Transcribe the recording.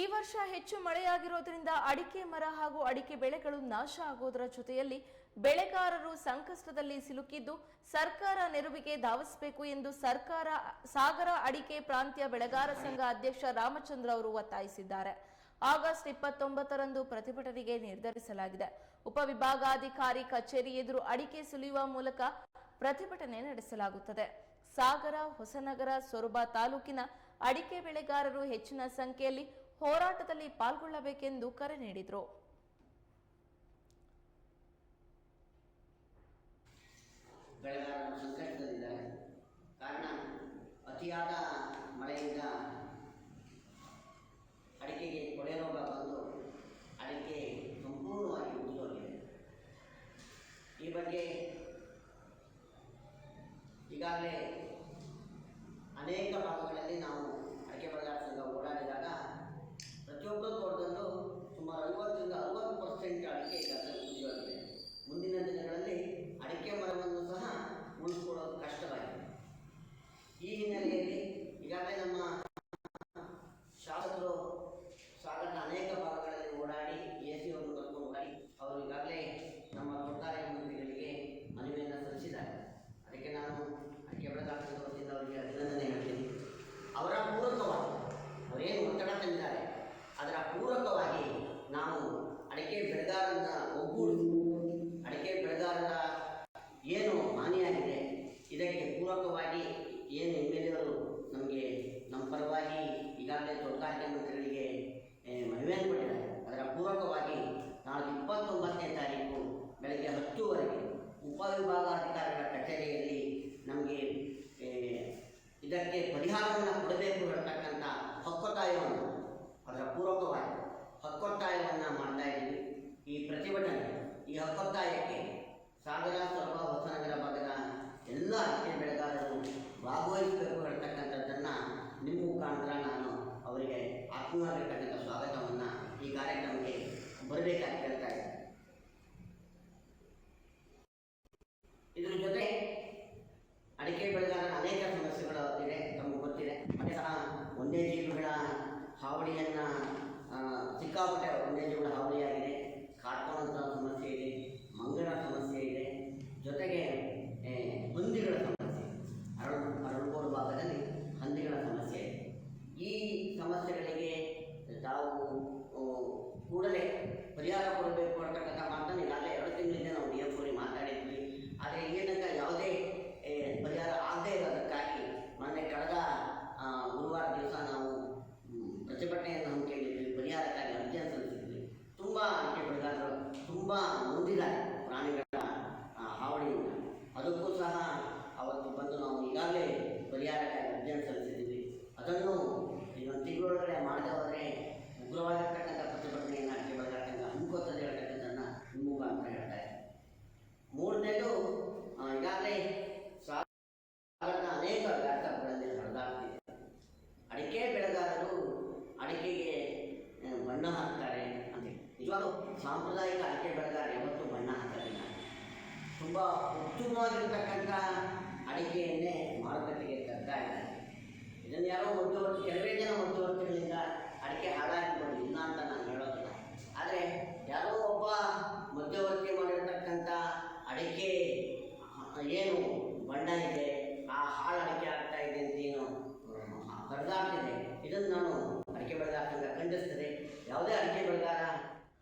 ಈ ವರ್ಷ ಹೆಚ್ಚು ಮಳೆಯಾಗಿರೋದ್ರಿಂದ ಅಡಿಕೆ ಮರ ಹಾಗೂ ಅಡಿಕೆ ಬೆಳೆಗಳು ನಾಶ ಆಗೋದರ ಜೊತೆಯಲ್ಲಿ ಬೆಳೆಗಾರರು ಸಂಕಷ್ಟದಲ್ಲಿ ಸಿಲುಕಿದ್ದು ಸರ್ಕಾರ ನೆರವಿಗೆ ಧಾವಿಸಬೇಕು ಎಂದು ಸರ್ಕಾರ ಸಾಗರ ಅಡಿಕೆ ಪ್ರಾಂತ್ಯ ಬೆಳೆಗಾರ ಸಂಘ ಅಧ್ಯಕ್ಷ ರಾಮಚಂದ್ರ ಅವರು ಒತ್ತಾಯಿಸಿದ್ದಾರೆ. ಆಗಸ್ಟ್ ಇಪ್ಪತ್ತೊಂಬತ್ತರಂದು ಪ್ರತಿಭಟನೆಗೆ ನಿರ್ಧರಿಸಲಾಗಿದೆ. ಉಪವಿಭಾಗಾಧಿಕಾರಿ ಕಚೇರಿ ಎದುರು ಅಡಿಕೆ ಸುಲಿಯುವ ಮೂಲಕ ಪ್ರತಿಭಟನೆ ನಡೆಸಲಾಗುತ್ತದೆ. ಸಾಗರ, ಹೊಸನಗರ, ಸೊರಬ ತಾಲೂಕಿನ ಅಡಿಕೆ ಬೆಳೆಗಾರರು ಹೆಚ್ಚಿನ ಸಂಖ್ಯೆಯಲ್ಲಿ ಹೋರಾಟದಲ್ಲಿ ಪಾಲ್ಗೊಳ್ಳಬೇಕೆಂದು ಕರೆ ನೀಡಿದರು. ಬೆಳೆಗಾರರು ಸಂಕಷ್ಟದಲ್ಲಿದ್ದಾರೆ. ಕಾರಣ, ಅತಿಯಾದ ಮಳೆಯಿಂದ ಅಡಿಕೆಗೆ ಕೊಳೆ ರೋಗ ಬಂದು ಅಡಿಕೆ ಸಂಪೂರ್ಣವಾಗಿ ಉಳಿದೋಗಿದೆ ಈ ಬಗ್ಗೆ ಈಗಾಗಲೇ ಅನೇಕ ಭಾಗಗಳಲ್ಲಿ ನಾವು ಪೂರಕವಾಗಿ ನಾವು ಅಡಿಕೆ ಬೆಳೆಗಾರನ್ನ ಒಗ್ಗೂಡಿಸಿ ಅಡಿಕೆ ಬೆಳೆಗಾರರ ಅನೇಕ ಸಮಸ್ಯೆಗಳು ಇದೆ ತಮಗೆ ಗೊತ್ತಿದೆ. ಮತ್ತೆ ಸಹ ಜೀವಿಗಳ ಹಾವಳಿಯನ್ನು ಸಿಕ್ಕಾಪಟ್ಟೆ ಒಂದೇ ಹಾವಳಿಯಾಗಿದೆ ತುಂಬ ನೊಂದಿದ್ದಾರೆ ಪ್ರಾಣಿಗಳ ಹಾವಳಿಯಿಂದ. ಅದಕ್ಕೂ ಸಹ ಅವತ್ತು ಬಂದು ನಾವು ಈಗಾಗಲೇ ಪರಿಹಾರಕ್ಕಾಗಿ ಅರ್ಜಿಯನ್ನು ಸಲ್ಲಿಸಿದ್ದೀವಿ. ಅದನ್ನು ಇನ್ನೊಂದು ತಿಂಗಳೊಳಗಡೆ ಮಾಡದೆ ಹೋದರೆ ಉಗ್ರವಾಗಿರ್ತಕ್ಕಂಥ ಪ್ರತಿಭಟನೆಯನ್ನು ಅಡಿಕೆ ಬೆಳೆಗಾರ ಸಂಘ ಹಮ್ಮಿಕೊಳ್ತದೆ ಹೇಳ್ತಕ್ಕಂಥದ್ದನ್ನು ಮುಖಾಂತರ ಹೇಳ್ತಾ ಇದೆ ಮೂರನೇದು ಈಗಾಗಲೇ ಸಾಲನ ಅನೇಕ ವ್ಯಾಪಾರಗಳಲ್ಲಿ ಹರಿದಾಡ್ತಿದೆ. ಅಡಿಕೆ ಬೆಳೆಗಾರರು ಅಡಿಕೆಗೆ ಬಣ್ಣ ಹಾಕ್ತಾರೆ. ನಿಜವಾಗ್ಲೂ ಸಾಂಪ್ರದಾಯಿಕ ಅಡಿಕೆ ಬೆಳೆಗಾರ ಯಾವತ್ತೂ ಬಣ್ಣ ಹಾಕಲಿಲ್ಲ. ತುಂಬ ಉತ್ತಮವಾಗಿರ್ತಕ್ಕಂಥ ಅಡಿಕೆಯನ್ನೇ ಮಾರುಕಟ್ಟೆಗೆ ತರ್ತಾ ಇದ್ದಾರೆ. ಇದನ್ನು ಯಾರೋ ಮಧ್ಯವರ್ತಿ ಕೆಲವೇ ಜನ ಮಧ್ಯವರ್ತಿಗಳಿಂದ